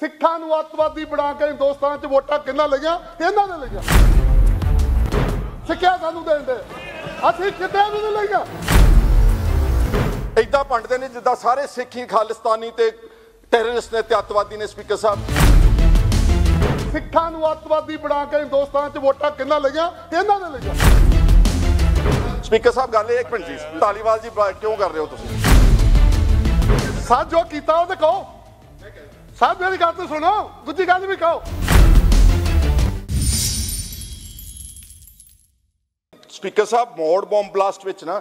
ਸਿੱਖਾਂ ਨੂੰ ਅੱਤਵਾਦੀ ਬਣਾ ਕੇ ਹਿੰਦੁਸਤਾਨ 'ਚ ਵੋਟਾਂ ਕਿੰਨਾ ਲਈਆਂ? ਇਹਨਾਂ ਨੇ ਲਈਆਂ। ਸਿੱਖਿਆ ਸਾਨੂੰ ਦੇਣ ਦੇ। ਅਸੀਂ ਕਿਤੇ ਵੀ ਨਹੀਂ ਲਈਆਂ। ਇਦਾਂ ਪੰਡਦੇ ਨੇ ਜਿੱਦਾਂ ਸਾਰੇ ਸਿੱਖੀ ਖਾਲਿਸਤਾਨੀ ਤੇ ਟੈਰਰਿਸਟ ਨੇ ਤੇ ਅੱਤਵਾਦੀ ਨੇ ਸਪੀਕਰ ਸਾਹਿਬ। ਸਿੱਖਾਂ ਨੂੰ ਅੱਤਵਾਦੀ ਬਣਾ ਕੇ ਹਿੰਦੁਸਤਾਨ 'ਚ ਵੋਟਾਂ ਕਿੰਨਾ ਲਈਆਂ? ਇਹਨਾਂ ਨੇ ਲਈਆਂ। ਸਪੀਕਰ ਸਾਹਿਬ ਗੱਲ ਇਹ ਇੱਕ ਮਿੰਟ ਜੀ। ਧਾਲੀਵਾਲ ਜੀ ਕਿਉਂ ਕਰ ਰਹੇ ਹੋ ਤੁਸੀਂ? ਸਾਥ ਜੋ ਕੀਤਾ ਉਹ ਤੇ ਕਹੋ ਸਾਥ ਮੇਰੀ ਗੱਲ ਤੇ ਸੁਣੋ, ਦੂਜੀ ਗੱਲ ਵੀ ਕਹੋ। ਸਪੀਕਰ ਸਾਹਿਬ ਮੋੜ ਬੰਬ ਬਲਾਸਟ ਵਿੱਚ ਨਾ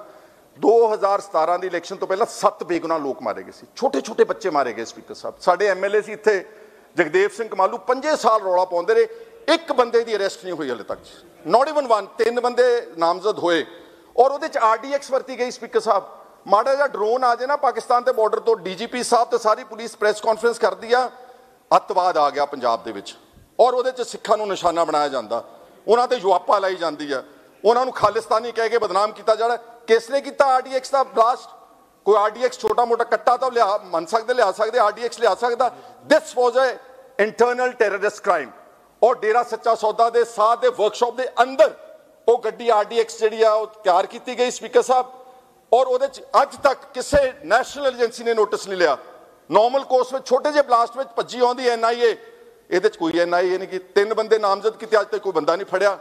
2017 ਦੀ ਇਲੈਕਸ਼ਨ ਤੋਂ ਪਹਿਲਾਂ 7 ਬੇਗੁਨਾਹ ਲੋਕ ਮਾਰੇ ਗਏ ਸੀ। ਛੋਟੇ ਛੋਟੇ ਬੱਚੇ ਮਾਰੇ ਗਏ ਸਪੀਕਰ ਸਾਹਿਬ। ਸਾਡੇ ਐਮਐਲਏ ਸੀ ਇੱਥੇ ਜਗਦੇਵ ਸਿੰਘ ਕਮਾਲੂ 5 ਸਾਲ ਰੌਲਾ ਪਾਉਂਦੇ ਰਹੇ। ਇੱਕ ਬੰਦੇ ਦੀ ਅਰੈਸਟ ਨਹੀਂ ਹੋਈ ਹਲੇ ਤੱਕ। ਨਾਟ ਇਵਨ ਵਨ ਤਿੰਨ ਬੰਦੇ ਨਾਮਜ਼ਦ ਹੋਏ। ਔਰ ਉਹਦੇ ਚ ਆਰਡੀਐਕਸ ਵਰਤੀ ਗਈ ਸਪੀਕਰ ਸਾਹਿਬ। ਮਾੜਾ ਜਿਹਾ ਡਰੋਨ ਆ ਜੇ ਨਾ ਪਾਕਿਸਤਾਨ ਦੇ ਬਾਰਡਰ ਤੋਂ ਡੀਜੀਪੀ ਸਾਹਿਬ ਤੇ ਸਾਰੀ ਪੁਲਿਸ ਪ੍ਰੈਸ ਕਾਨਫਰੰਸ ਕਰਦੀ ਆ, ਅੱਤਵਾਦ ਆ ਗਿਆ ਪੰਜਾਬ ਦੇ ਵਿੱਚ। ਔਰ ਉਹਦੇ ਚ ਸਿੱਖਾਂ ਨੂੰ ਨਿਸ਼ਾਨਾ ਬਣਾਇਆ ਜਾਂਦਾ। ਉਹਨਾਂ ਤੇ ਯੁਆਪਾ ਲਾਈ ਜਾਂਦੀ ਆ। ਉਹਨਾਂ ਨੂੰ ਖਾਲਿਸਤਾਨੀ ਕਹਿ ਕੇ ਬਦਨਾਮ ਕੀਤਾ ਜਾਣਾ ਕਿਸ ਨੇ ਕੀਤਾ ਆਰਡੀਐਕਸ ਦਾ ਬਲਾਸਟ ਕੋਈ ਆਰਡੀਐਕਸ ਛੋਟਾ ਮੋਟਾ ਕੱਟਾ ਤਾਂ ਲਿਆ, ਮੰਨ ਸਕਦੇ, ਲਿਆ ਸਕਦੇ ਆਰਡੀਐਕਸ ਲਿਆ ਸਕਦਾ। This was a internal terrorist crime ਔਰ ਡੇਰਾ ਸੱਚਾ ਸੌਦਾ ਦੇ ਸਾਥ ਦੇ ਵਰਕਸ਼ਾਪ ਦੇ ਅੰਦਰ ਉਹ ਗੱਡੀ ਆਰਡੀਐਕਸ ਜਿਹੜੀ ਆ, ਉਹ ਤਿਆਰ ਕੀਤੀ ਗਈ, ਸਪੀਕਰ ਸਾਹਿਬ। ਔਰ ਉਹਦੇ ਚ ਅੱਜ ਤੱਕ ਕਿਸੇ ਨੈਸ਼ਨਲ ਏਜੰਸੀ ਨੇ ਨੋਟਿਸ ਨਹੀਂ ਲਿਆ। ਨਾਰਮਲ ਕੋਰਸ ਵਿੱਚ, ਛੋਟੇ ਜਿਹੇ ਬਲਾਸਟ ਵਿੱਚ ਭੱਜੀ ਆਉਂਦੀ ਐਨਆਈਏ ਇਹਦੇ ਚ ਕੋਈ ਐਨਆਈਏ ਨਹੀਂ ਕਿ, ਤਿੰਨ ਬੰਦੇ ਨਾਮਜ਼ਦ ਕੀਤੇ, ਅੱਜ ਤੱਕ ਕੋਈ ਬੰਦਾ ਨਹੀਂ ਫੜਿਆ।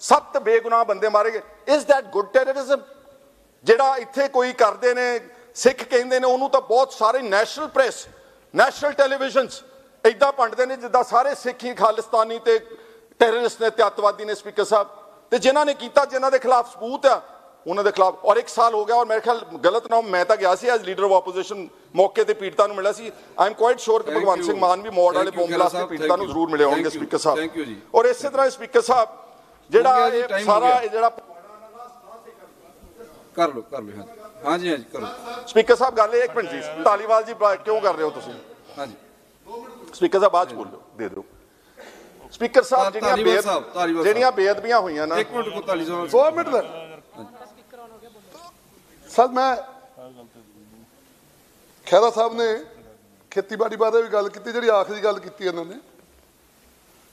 ਸੱਤ ਬੇਗੁਨਾਹ ਬੰਦੇ ਮਾਰੇ ਗਏ। ਇਜ਼ ਦੈਟ ਗੁੱਡ ਟੈਰਰਿਜ਼ਮ ਜਿਹੜਾ ਇੱਥੇ ਕੋਈ ਕਰਦੇ ਨੇ, ਸਿੱਖ ਕਹਿੰਦੇ ਨੇ, ਉਹਨੂੰ ਤਾਂ ਬਹੁਤ ਸਾਰੇ ਨੈਸ਼ਨਲ ਪ੍ਰੈਸ ਨੈਸ਼ਨਲ ਟੈਲੀਵਿਜ਼ਨਸ ਇਦਾਂ ਪੰਡਦੇ ਨੇ, ਜਿੱਦਾਂ ਸਾਰੇ ਸਿੱਖ ਹੀ ਖਾਲਿਸਤਾਨੀ ਤੇ ਟੈਰਰਿਸਟ ਨੇ ਤੇ ਅੱਤਵਾਦੀ ਨੇ, ਸਪੀਕਰ ਸਾਹਿਬ। ਤੇ ਜਿਨ੍ਹਾਂ ਨੇ ਕੀਤਾ, ਜਿਨ੍ਹਾਂ ਦੇ ਖਿਲਾਫ ਸਬੂਤ ਆ ਉਹਨਾਂ ਦੇ ਖਿਲਾਫ। ਔਰ ਇੱਕ ਸਾਲ ਹੋ ਗਿਆ ਔਰ ਮੇਰੇ ਖਿਆਲ ਗਲਤ ਨਾ ਮੈਂ ਤਾਂ ਗਿਆ ਸੀ ਐਜ਼ ਲੀਡਰ ਆਫ ਆਪੋਜੀਸ਼ਨ ਮੌਕੇ ਤੇ ਪੀੜਤਾਂ ਨੂੰ ਮਿਲਿਆ ਸੀ। ਆਈ ਐਮ ਕੁਆਇਟ ਸ਼ੋਰ ਕਿ ਭਗਵੰਤ. ਸਿੰਘ ਮਾਨ ਵੀ ਮੋੜ ਵਾਲੇ ਬੰਬ ਬਲਾਸਟ ਦੇ ਪੀੜਤਾਂ ਨੂੰ. ਜ਼ਰੂਰ ਮਿਲੇ ਹੋਣਗੇ ਸਪੀਕਰ ਸਾਹਿਬ। ਔਰ ਇਸੇ ਤਰ੍ਹਾਂ ਸਪੀਕਰ ਸਾਹਿਬ ਜਿਹੜਾ ਹੋ ਇਹ ਹੋ ਸਾਰਾ ਜਿਹੜਾ ਕਰ ਲਓ ਕਰ ਲਓ ਹਾਂਜੀ। ਹਾਂਜੀ ਹਾਂਜੀ ਕਰੋ ਸਪੀਕਰ ਸਾਹਿਬ ਗੱਲ ਇਹ ਇੱਕ ਮਿੰਟ ਜੀ। ਧਾਲੀਵਾਲ ਜੀ ਕਿਉਂ ਕਰ ਰਹੇ ਹੋ ਤੁਸੀਂ? ਹਾਂਜੀ। ਸਪੀਕਰ ਸਾਹਿਬ ਬਾਅਦ ਚ ਬੋਲੋ ਦੇ ਦਿਓ। ਸਪੀਕਰ ਸਾਹਿਬ ਜਿਹੜੀਆਂ ਬੇਅਦਬੀਆਂ ਹੋਈਆਂ ਨਾ। ਇੱਕ ਮਿੰਟ ਕੋਤਾਲੀ ਸਾਹਿਬ ਦੋ ਮਿੰਟ। ਦਾ ਸਰ ਮੈਂ ਖਹਿਰਾ ਸਾਹਿਬ ਨੇ ਖੇਤੀਬਾੜੀ ਬਾਰੇ ਵੀ ਗੱਲ ਕੀਤੀ ਜਿਹੜੀ ਆਖਰੀ ਗੱਲ ਕੀਤੀ ਇਹਨਾਂ ਨੇ।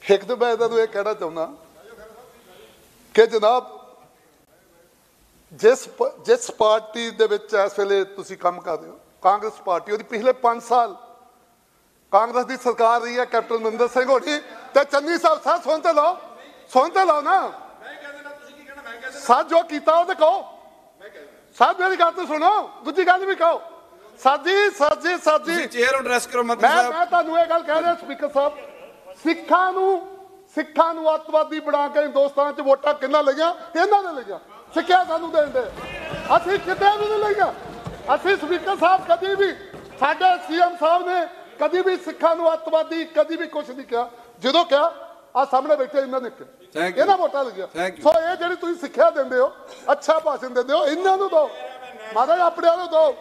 ਇੱਕ ਤੇ ਮੈਂ ਇਹਨਾਂ ਨੂੰ ਇਹ ਕਹਿਣਾ ਚਾਹੁੰਦਾ ਕਿ ਜਨਾਬ ਜਿਸ ਜਿਸ ਪਾਰਟੀ ਦੇ ਵਿੱਚ ਇਸ ਵੇਲੇ ਤੁਸੀਂ ਕੰਮ ਕਰ ਰਹੇ ਹੋ ਕਾਂਗਰਸ ਪਾਰਟੀ ਉਹਦੀ ਪਿਛਲੇ 5 ਸਾਲ ਕਾਂਗਰਸ ਦੀ ਸਰਕਾਰ ਰਹੀ ਹੈ ਕੈਪਟਨ ਅਮਰਿੰਦਰ ਸਿੰਘ ਹੋਣੀ ਤੇ ਚੰਨੀ ਸਾਹਿਬ ਸਾਹਿਬ ਸੁਣ ਤੇ ਲਓ ਸੁਣ ਤੇ ਲਓ ਨਾ। ਸਾਥ ਜੋ ਕੀਤਾ ਉਹ ਤੇ ਕਹੋ। ਸਾਥ ਮੇਰੀ ਗੱਲ ਤੇ ਸੁਣੋ ਦੂਜੀ ਗੱਲ ਵੀ ਕਹੋ। ਸਾਜੀ ਸਾਜੀ ਸਾਜੀ ਤੁਸੀਂ ਚੇਅਰ ਐਡਰੈਸ ਕਰੋ ਮੰਤਰੀ ਮੈਂ ਸਾਹਿਬ। ਮੈਂ ਤੁਹਾਨੂੰ ਇਹ ਗੱਲ ਕਹਿ ਰਿਹਾ ਸਪੀਕਰ ਸਾਹਿਬ ਸਿੱਖਾਂ ਨੂੰ ਸਿੱਖਾਂ ਨੂੰ ਅੱਤਵਾਦੀ ਬਣਾ ਕੇ ਹਿੰਦੁਸਤਾਨ 'ਚ ਵੋਟਾਂ ਕਿੰਨਾ ਲਈਆਂ? ਇਹਨਾਂ ਨੇ ਲਈਆਂ। ਸਿੱਖਿਆ ਸਾਨੂੰ ਦੇਣ ਦੇ। ਅਸੀਂ ਕਿਤੇ ਵੀ ਨਹੀਂ ਲਈਆਂ। ਅਸੀਂ ਸਪੀਕਰ ਸਾਹਿਬ ਕਦੀ ਵੀ ਸਾਡੇ ਸੀਐਮ ਸਾਹਿਬ ਨੇ ਕਦੀ ਵੀ ਸਿੱਖਾਂ ਨੂੰ ਅੱਤਵਾਦੀ ਕਦੀ ਵੀ ਕੁਝ ਨਹੀਂ ਕਿਹਾ। ਜਦੋਂ ਕਿਹਾ ਆ ਸਾਹਮਣੇ ਬੈਠੇ ਇਹਨਾਂ ਨੇ। ਕਿਹਾ. ਇਹਨਾਂ ਵੋਟਾਂ ਲਈਆਂ. ਸੋ ਇਹ ਜਿਹੜੀ ਤੁਸੀਂ ਸਿੱਖਿਆ ਦਿੰਦੇ ਹੋ ਅੱਛਾ ਭਾਸ਼ਣ ਦਿੰਦੇ ਹੋ ਇਹਨਾਂ ਨੂੰ ਦਿਓ ਮਾਤਾ ਆਪਣੇ ਨੂੰ ਦਿਓ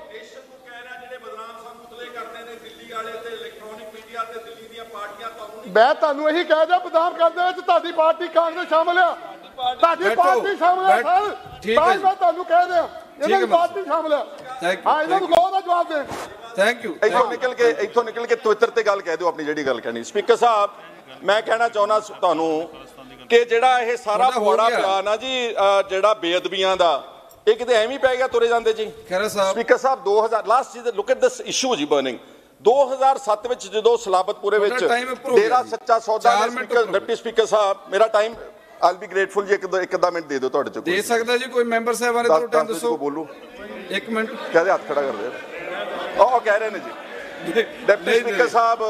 ਮੈਂ ਤੁਹਾਨੂੰ ਇਹੀ ਕਹਿ ਦਿਆ ਬਦਾਮ ਕਰਦੇ ਵਿੱਚ ਤੁਹਾਡੀ ਪਾਰਟੀ ਕਾਂਗਰਸ ਸ਼ਾਮਲ ਆ। ਤੁਹਾਡੀ ਪਾਰਟੀ ਸ਼ਾਮਲ ਆ ਸਰ। ਠੀਕ ਹੈ ਤਾਂ ਜੀ। ਮੈਂ ਤੁਹਾਨੂੰ ਕਹਿ ਦਿਆਂ ਇਹਨਾਂ ਦੀ ਪਾਰਟੀ ਸ਼ਾਮਲ ਆ। ਹਾਂ ਇਹਨਾਂ ਨੂੰ ਕਹੋ ਦਾ ਜਵਾਬ ਦੇ। ਥੈਂਕ ਯੂ ਇੱਥੋਂ ਨਿਕਲ ਕੇ ਇੱਥੋਂ ਨਿਕਲ ਕੇ ਟਵਿੱਟਰ ਤੇ ਗੱਲ ਕਹਿ ਦਿਓ ਆਪਣੀ ਜਿਹੜੀ ਗੱਲ ਕਹਿਣੀ। ਸਪੀਕਰ ਸਾਹਿਬ ਮੈਂ ਕਹਿਣਾ ਚਾਹੁੰਦਾ ਤੁਹਾਨੂੰ ਕਿ ਜਿਹੜਾ ਇਹ ਸਾਰਾ ਗਿਆ। ਪਿਆ ਨਾ ਜੀ ਜਿਹੜਾ ਬੇਅਦਬੀਆਂ ਦਾ ਇਹ ਕਿਤੇ ਐਵੇਂ ਪੈ ਗਿਆ ਤੁਰੇ ਜਾਂਦੇ ਜੀ? ਖਹਿਰਾ ਸਾਹਿਬ। ਸਪੀਕਰ ਸਾਹਿਬ 2000 ਲਾਸਟ ਜੀ ਲੁੱਕ ਐਟ ਦਿਸ ਇਸ਼ੂ ਜੀ ਬਰਨਿੰਗ 2007 ਵਿੱਚ ਜਦੋਂ ਸਲਾਬਤਪੁਰੇ ਵਿੱਚ ਡੇਰਾ। ਸੱਚਾ ਸੌਦਾ ਦੇ ਸਪੀਕਰ। ਡਿਪਟੀ ਸਪੀਕਰ ਸਾਹਿਬ ਮੇਰਾ ਟਾਈਮ ਆਈਲ ਬੀ ਗ੍ਰੇਟਫੁਲ ਜੀ ਇੱਕ ਦੋ- ਇੱਕ ਅੱਧਾ ਮਿੰਟ ਦੇ ਦਿਓ ਤੁਹਾਡੇ ਚ ਦੇ ਸਕਦਾ ਜੀ ਕੋਈ ਮੈਂਬਰ ਸਾਹਿਬਾਂ ਨੇ ਤੁਹਾਨੂੰ ਟਾਈਮ ਦੱਸੋ ਬੋਲੋ। ਇੱਕ ਮਿੰਟ। ਕਹਦੇ ਹੱਥ ਖੜਾ ਕਰਦੇ ਆ? ਉਹ ਕਹਿ ਰਹੇ ਨੇ ਜੀ। Deputy speaker. ਸਾਹਿਬ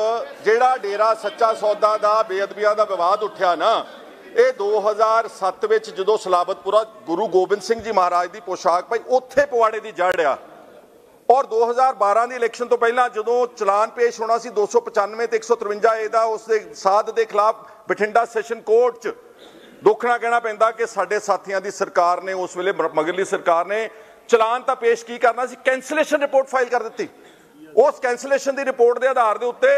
ਜਿਹੜਾ ਡੇਰਾ ਸੱਚਾ ਸੌਦਾ ਦਾ ਬੇਅਦਬੀਆਂ ਦਾ ਵਿਵਾਦ ਉੱਠਿਆ ਨਾ ਇਹ 2007 ਵਿੱਚ ਜਦੋਂ ਸਲਾਬਤਪੁਰਾ ਗੁਰੂ ਗੋਬਿੰਦ ਸਿੰਘ ਜੀ ਮਹਾਰਾਜ ਦੀ ਪੋਸ਼ਾਕ ਪਾਈ, ਉੱਥੇ ਪਵਾੜੇ ਦੀ ਜੜ ਆ। ਔਰ 2012 ਦੀ ਇਲੈਕਸ਼ਨ ਤੋਂ ਪਹਿਲਾਂ ਜਦੋਂ ਚਲਾਨ ਪੇਸ਼ ਹੋਣਾ ਸੀ 295 ਤੇ 153 ਇਹਦਾ ਉਸ ਦੇ ਸਾਧ ਦੇ ਖਿਲਾਫ ਬਠਿੰਡਾ ਸੈਸ਼ਨ ਕੋਰਟ 'ਚ ਦੁੱਖਣਾ ਕਹਿਣਾ ਪੈਂਦਾ ਕਿ ਸਾਡੇ ਸਾਥੀਆਂ ਦੀ ਸਰਕਾਰ ਨੇ, ਉਸ ਵੇਲੇ ਮਗਰਲੀ ਸਰਕਾਰ ਨੇ ਚਲਾਨ ਤਾਂ ਪੇਸ਼ ਕੀ ਕਰਨਾ ਸੀ? ਕੈਂਸਲੇਸ਼ਨ ਰਿਪੋਰਟ ਫਾਈਲ ਕਰ ਦਿੱਤੀ। ਉਸ ਕੈਂਸਲੇਸ਼ਨ ਦੀ ਰਿਪੋਰਟ ਦੇ ਆਧਾਰ ਦੇ ਉੱਤੇ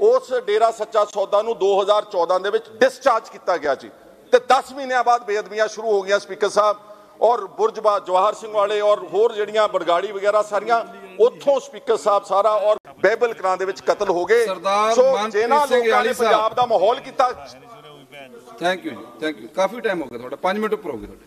ਉਸ ਡੇਰਾ ਸੱਚਾ ਸੌਦਾ ਨੂੰ 2014 ਦੇ ਵਿੱਚ ਡਿਸਚਾਰਜ ਕੀਤਾ ਗਿਆ ਜੀ। ਤੇ 10 ਮਹੀਨਿਆਂ ਬਾਅਦ ਬੇਅਦਬੀਆਂ ਸ਼ੁਰੂ ਹੋ ਗਈਆਂ ਸਪੀਕਰ ਸਾਹਿਬ। ਔਰ ਬੁਰਜਬਾ ਜਵਾਹਰ ਸਿੰਘ ਵਾਲੇ ਔਰ ਹੋਰ ਜਿਹੜੀਆਂ ਬਰਗਾੜੀ ਵਗੈਰਾ ਸਾਰੀਆਂ ਉੱਥੋਂ ਸਪੀਕਰ ਸਾਹਿਬ ਸਾਰਾ ਔਰ ਬੈਬਲ ਕਲਾਂ ਦੇ ਵਿੱਚ ਕਤਲ ਹੋ ਗਏ। ਸਰਦਾਰ ਸੋ ਜਿਹਨਾਂ ਲੋਕਾਂ ਨੇ। ਪੰਜਾਬ ਦਾ ਮਾਹੌਲ ਕੀਤਾ ਥੈਂਕ ਯੂ ਜੀ ਥੈਂਕ ਯੂ ਕਾਫੀ ਟਾਈਮ ਹੋ ਗਿਆ ਤੁਹਾਡਾ। 5 ਮਿੰਟ ਉੱਪਰ ਹੋ ਗਏ ਤੁਹਾਡੇ।